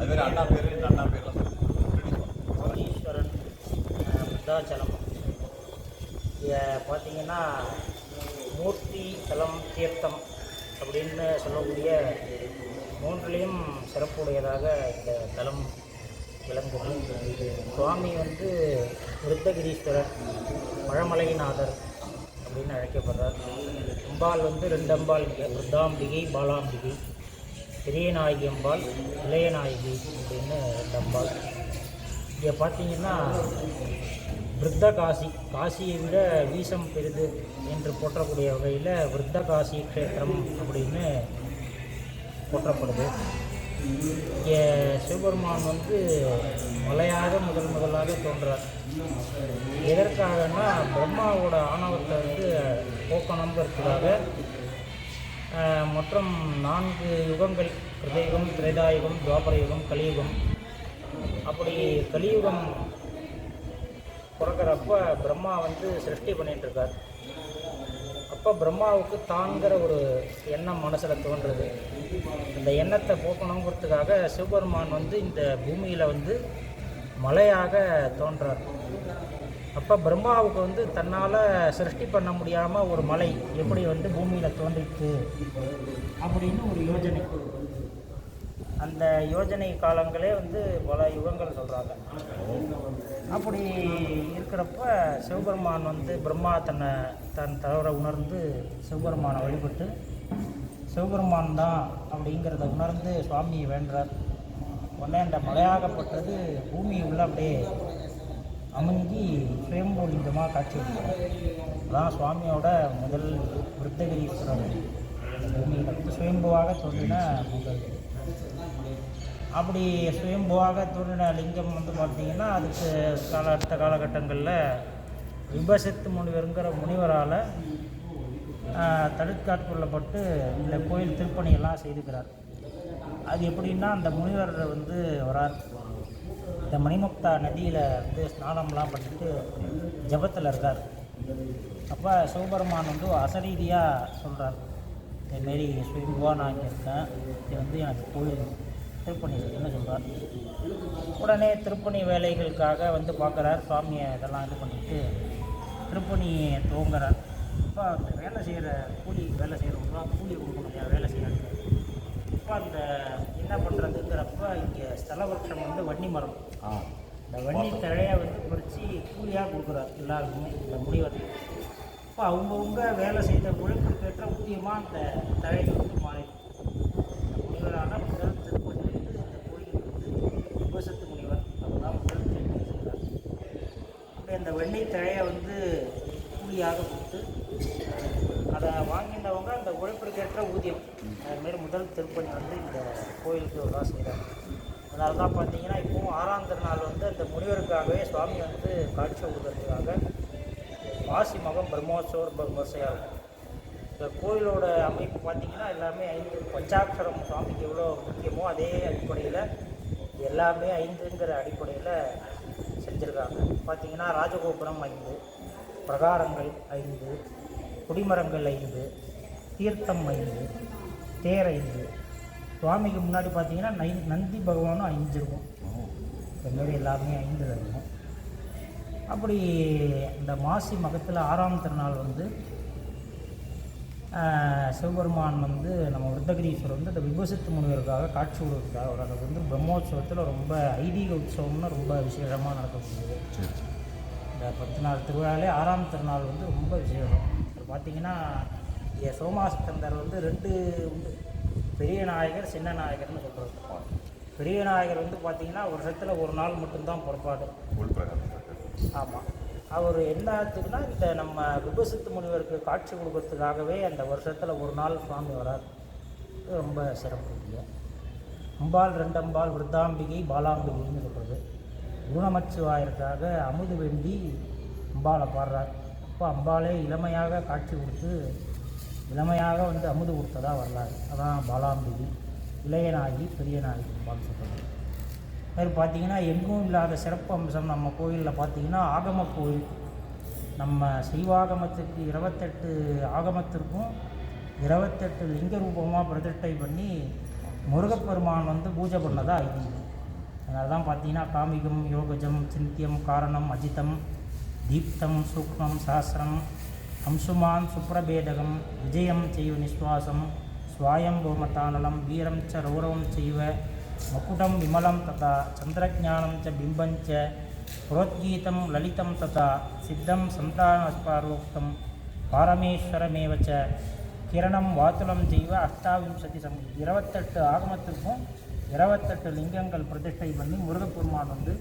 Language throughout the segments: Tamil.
அது மாதிரி அண்ணா பேர் இந்த அண்ணா பேர்லாம் ஈஸ்வரன் விருத்தாச்சலம் இதை பார்த்தீங்கன்னா மூர்த்தி தலம் தீர்த்தம் அப்படின்னு சொல்லக்கூடிய மூன்றுலேயும் சிறப்புடையதாக இந்த தலம் விளங்கும் சுவாமி வந்து விருத்தகிரீஸ்வரர் மழமலைநாதர் அப்படின்னு அழைக்கப்படுறார். அம்பாள் வந்து ரெண்டு அம்பாள் விருத்தாம்பிகை பாலாம்பிகை. பெரிய நாயகி அம்பாள் இளைய நாயகி அப்படின்னு ரெண்டு அம்பாள் இங்கே பார்த்தீங்கன்னா விருத்த காசி காசியை விட வீசம் பெரிது என்று போற்றக்கூடிய வகையில் விருத்த காசி க்ஷேத்திரம் அப்படின்னு போற்றப்படுது. இங்கே சிவபெருமான் வந்து மலையாக முதல் முதலாக தோன்றார். எதற்காகன்னா பிரம்மாவோட ஆணவத்தை வந்து போக்கணுங்கிறதுக்காக மொத்தம் மற்றும் நான்கு யுகங்கள். கிருதயுகம் திரேதாயுகம் துவாபர யுகம் கலியுகம். அப்படி கலியுகம் பிறக்கிறப்ப பிரம்மா வந்து சிருஷ்டி பண்ணிகிட்ருக்கார் அப்போ பிரம்மாவுக்கு தாங்கிற ஒரு எண்ணம் மனசில் தோன்றுறது இந்த எண்ணத்தை போக்கணுங்கிறதுக்காக சிவபெருமான் வந்து இந்த பூமியில் வந்து மலையாக தோன்றார். அப்போ பிரம்மாவுக்கு வந்து தன்னால் சிருஷ்டி பண்ண முடியாமல் ஒரு மலை எப்படி வந்து பூமியில் தோன்றிச்சு அப்படின்னு ஒரு யோஜனை. அந்த யோஜனை காலங்களே வந்து பல யுகங்கள் சொல்கிறாங்க அப்படி இருக்கிறப்ப சிவபெருமான் வந்து பிரம்மா தன்னை தன் தலைவரை உணர்ந்து சிவபெருமானை வழிபட்டு சிவபெருமான் தான் அப்படிங்கிறத உணர்ந்து சுவாமியை வேண்டார். உடனே அந்த மலையாகப்பட்டது பூமி உள்ள அப்படியே அமைஞ்சி சுயம்புலிங்கமாக காட்சி அளிக்கிறார். அதான் சுவாமியோட முதல் விருத்தகிரீஸ்வரர் பூமியில் சுயம்புவாக தோன்றின முதல். அப்படி சுயம்புவாக தோன்றின லிங்கம் வந்து பார்த்தீங்கன்னா அதுக்கு கால அடுத்த காலகட்டங்களில் விபசித்து முனிவருங்கிற முனிவரால் தடுக்காட்கொள்ளப்பட்டு இந்த கோயில் திருப்பணியெல்லாம் செய்துக்கிறார். அது எப்படின்னா அந்த முனிவர் வந்து வரார். இந்த மணிமுக்தா நதியில் வந்து ஸ்நானம்லாம் பண்ணிட்டு ஜபத்தில் இருக்கார். அப்போ சிவபெருமான் வந்து அசரீதியாக சொல்கிறார் இதுமாரி சுயம்புவாக நான் இங்கே இருக்கேன். இது வந்து எனக்கு கோயில் திருப்பணி இருக்குன்னு சொல்கிறார் உடனே திருப்பணி வேலைகளுக்காக வந்து பார்க்குறார் சுவாமியை இதெல்லாம் இது பண்ணிட்டு திருப்பணி துவங்குறார். அப்போ அந்த வேலை செய்கிற கூலி வேலை செய்கிறவங்களாம் கூலி கொடுக்கணும் முடியாது வேலை செய்யறாங்க அப்போ அந்த என்ன பண்ணுறதுங்கிறப்ப இங்கே ஸ்தலவருஷம் வந்து வன்னி மரம். இந்த வன்னி தழையை வந்து பறித்து கூலியாக கொடுக்குறார் எல்லாருக்குமே இந்த முனிவர். இப்போ அவங்கவுங்க வேலை செய்த உழைப்புக்கேற்ற ஊதியமாக அந்த தழைகள் வந்து மாறி இந்த முனிவரான முதல் திருப்பதி வந்து இந்த கோயிலுக்கு வந்து விபசத்து முனிவர் அவர் தான் முதல் திருப்பதி செய்கிறார். அப்படி அந்த வெண்ணெய் தழையை வந்து கூலியாக கொடுத்து அதை வாங்கினவங்க அந்த உழைப்பிற்கேற்ற ஊதியம். அதுமாரி முதல் திருப்பணி வந்து கோயிலுக்கு வரலாம் செய்கிறாங்க அதனால தான் பார்த்தீங்கன்னா இப்போவும் ஆறாம் திருநாள் வந்து அந்த முனிவருக்காகவே சுவாமி வந்து காட்சி கொடுக்கறதுக்காக மாசி மகம் பிரம்மோற்சவர் விமர்சையாக இருக்கும் இந்த கோயிலோட அமைப்பு பார்த்தீங்கன்னா எல்லாமே ஐந்து பஞ்சாட்சரம் சுவாமிக்கு எவ்வளோ முக்கியமோ அதே அடிப்படையில் எல்லாமே ஐந்துங்கிற அடிப்படையில் செஞ்சுருக்காங்க. பார்த்தீங்கன்னா ராஜகோபுரம் ஐந்து பிரகாரங்கள் ஐந்து குடிமரங்கள் ஐந்து தீர்த்தம் ஐந்து தேர் ஐந்து சுவாமிக்கு முன்னாடி பார்த்தீங்கன்னா நை நந்தி பகவானும் இந்த மாதிரி எல்லாமே ஐந்து இருக்கும். அப்படி இந்த மாசி மகத்தில் ஆறாம் திருநாள் வந்து சிவபெருமான் வந்து நம்ம விருத்தகிரீஸ்வரர் வந்து இந்த விபசித்து முனிவருக்காக காட்சி கொடுக்குறார். அவர் அது வந்து பிரம்மோற்சவத்தில் ரொம்ப ஐதீக உற்சவம்னு ரொம்ப விசேஷமாக நடக்கக்கூடியது இந்த பத்து நாள் திருவிழாலே ஆறாம் திருநாள் வந்து ரொம்ப விசேஷம். பார்த்தீங்கன்னா சோமாஸ்கந்தர் வந்து ரெண்டு உண்டு. பெரிய நாயகர் சின்ன நாயகர்னு சொல்கிறது பெரிய நாயகர் வந்து பார்த்தீங்கன்னா வருஷத்தில் ஒரு நாள் மட்டும்தான் புறப்பாடு. ஆமாம் அவர் என்னத்துக்குன்னா இந்த நம்ம விபசித்து முனிவருக்கு காட்சி கொடுக்கறதுக்காகவே அந்த வருஷத்தில் ஒரு நாள் சுவாமி வரார். ரொம்ப சிறப்பு. இல்லையா அம்பாள் ரெண்டம்பாள் விருத்தாம்பிகை பாலாம்பிகைன்னு சொல்கிறது குணமச்சிவாயருக்காக அமுது வேண்டி அம்பாளை பாடுறார். அப்போ அம்பாளே இளமையாக காட்சி கொடுத்து இளமையாக வந்து அமுது கொடுத்ததா வரலாறு. அதான் பாலாம்பிகை. இளையநாயகி பெரியநாயகி அம்பாள் சொல்கிறது அது பார்த்தீங்கன்னா எங்கும் இல்லாத சிறப்பு அம்சம் நம்ம கோயிலில் பார்த்திங்கன்னா ஆகம கோயில். நம்ம சைவாகமத்துக்கு இருபத்தெட்டு ஆகமத்திற்கும் இருபத்தெட்டு லிங்க ரூபமாக பிரதிஷ்டை பண்ணி முருகப்பெருமான் வந்து பூஜை பண்ணதாக ஐதீகம் அதனால தான் பார்த்தீங்கன்னா காமிகம் யோகஜம் சிந்தியம் காரணம் அஜிதம் தீப்தம் சூக்மம் சாஸ்திரம் அம்சுமான் சுப்ரபேதகம் விஜயம் செய்வ நிஸ்வாசம் ஸ்வாயம் வீரம் ச ரௌரவம் செய்வ மகுடம் விமலம் ததா சந்திரஜானம் ச பிம்பம் புரோத்கீதம் லலிதம் ததா சித்தம் சந்தானஸ்பாரோக்தம் பாரமேஸ்வரமேவ ச கிரணம் வாத்துலம் செய்வ அஷ்டாவிம்சதி சம். இருபத்தெட்டு ஆகமத்திற்கும் இருபத்தெட்டு லிங்கங்கள் பிரதிஷ்டை பண்ணி முருகப்பெருமான் வந்து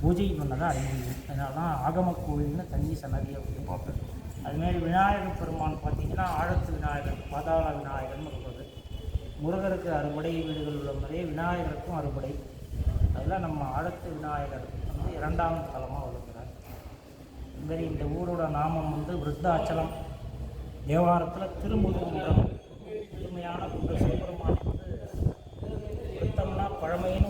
பூஜை பண்ணதாக அறிமுகம் அதனால தான் ஆகம கோவில்னு தனி சன்னதியை வந்து பார்ப்பேன். அதுமாரி விநாயகர் பெருமான் பார்த்திங்கன்னா ஆழத்து விநாயகர் பாதாள விநாயகர்னு இருக்கிறது முருகருக்கு அறுபடை வீடுகள் உள்ள மாதிரியே விநாயகருக்கும் அறுபடை. அதில் நம்ம ஆழத்து விநாயகர் வந்து இரண்டாம் தலமாக வளர்க்குறார். இதுமாரி இந்த ஊரோட நாமம் வந்து விருத்தாச்சலம். தேவாரத்தில் திருமுருகுன்றம் புதுமையான குன்ற சிவபெருமான் வந்து விருத்தம்னா பழமைன்னு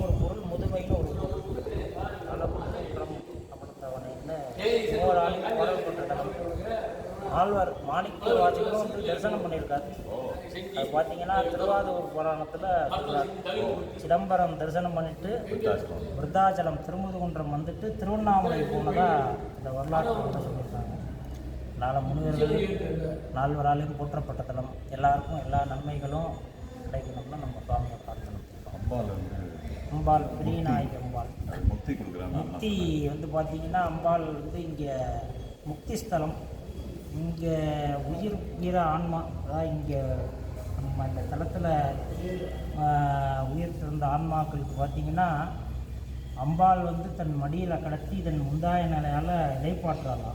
ஆழ்வார் மாணிக்க வாசகரும் வந்து தரிசனம் பண்ணியிருக்காரு. அது பார்த்தீங்கன்னா திருவாதூர் புராணத்தில் சிதம்பரம் தரிசனம் பண்ணிட்டு விருத்தாச்சலம் திருமுதுகுன்றம் வந்துட்டு திருவண்ணாமலை போனதா இந்த வரலாற்று வந்து சொல்லியிருக்காங்க. நாலு முனிவர்கள் நால்வராலையும் போற்றப்பட்ட தலம். எல்லாருக்கும் எல்லா நன்மைகளும் கிடைக்கணும்னு நம்ம சுவாமியை பிரார்த்தனை அம்பாள் அம்பாள் பெரியநாயகி அம்பாள். முக்தி வந்து பார்த்தீங்கன்னா அம்பாள் வந்து இங்கே முக்தி ஸ்தலம். இங்கே உயிர் உயிர ஆன்மா அதாவது இங்கே நம்ம இந்த தளத்தில் உயிர் சிறந்த ஆன்மாக்களுக்கு பார்த்தீங்கன்னா அம்பாள் வந்து தன் மடியில் கடத்தி தன் முந்தாய நிலையால் இடைப்பாற்றுறாங்க